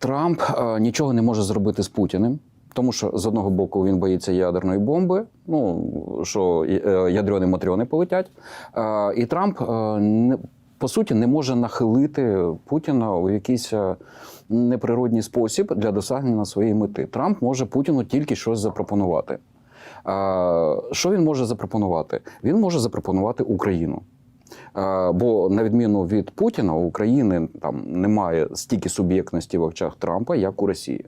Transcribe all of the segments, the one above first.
Трамп е, нічого не може зробити з Путіним. Тому що з одного боку він боїться ядерної бомби, ну що е, ядрені матріони полетять. Е, І Трамп по суті не може нахилити Путіна у якийсь неприродній спосіб для досягнення своєї мети. Трамп може Путіну тільки щось запропонувати. Що він може запропонувати? Він може запропонувати Україну. Е, Бо на відміну від Путіна, у України там немає стільки суб'єктності в очах Трампа, як у Росії.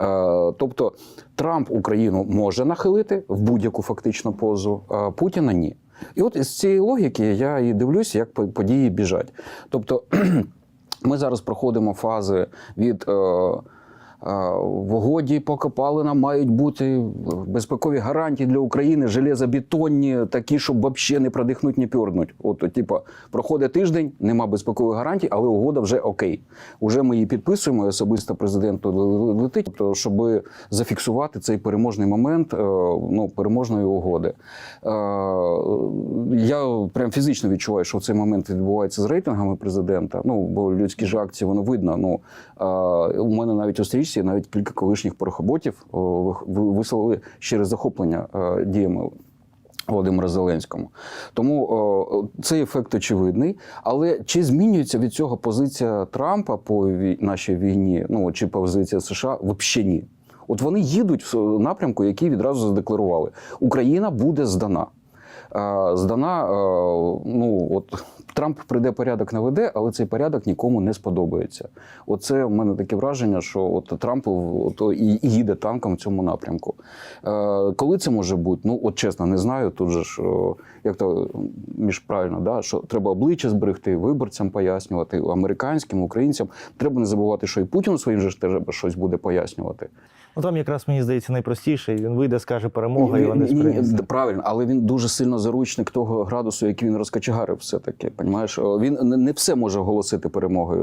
Е, Тобто Трамп Україну може нахилити в будь-яку фактично позу, а Путіна ні. І от із цієї логіки я і дивлюся, як події біжать. Тобто ми зараз проходимо фази від. е, е, В угоді по копалинам мають бути безпекові гарантії для України, железобетонні, такі, щоб взагалі не продихнуть, не пьорнуть. От, от, проходить тиждень, нема безпекових гарантій, але угода вже окей. Уже ми її підписуємо, особисто президенту летить, тобто, щоб зафіксувати цей переможний момент е, ну, переможної угоди. Е, Я прям фізично відчуваю, що в цей момент відбувається з рейтингами президента. Ну, бо людські ж акції, воно видно. Ну, е, у мене навіть у стрічці навіть кілька колишніх порохоботів висловили щире захоплення е, діями Володимира Зеленському. Тому о, цей ефект очевидний. Але чи змінюється від цього позиція Трампа по вій- нашій війні, ну чи позиція США? Взагалі ні. От вони їдуть в напрямку, який відразу задекларували. Україна буде здана. Е, Здана, е, ну от Трамп прийде порядок наведе, але цей порядок нікому не сподобається. Оце в мене таке враження, що от Трамп от, і, їде танком в цьому напрямку. Е, коли це може бути? Ну от чесно, не знаю. Тут же ж як то між правильно, да, що треба обличчя зберегти, виборцям пояснювати, американським, українцям. Треба не забувати, що і Путіну своїм же ж треба щось буде пояснювати. Ну там якраз мені здається найпростіше. Він вийде, скаже перемога, і вони сприйняться. Правильно, але він дуже сильно заручник того градусу, який він розкачегарив все таки. Понімаєш, О, він не все може оголосити перемогою.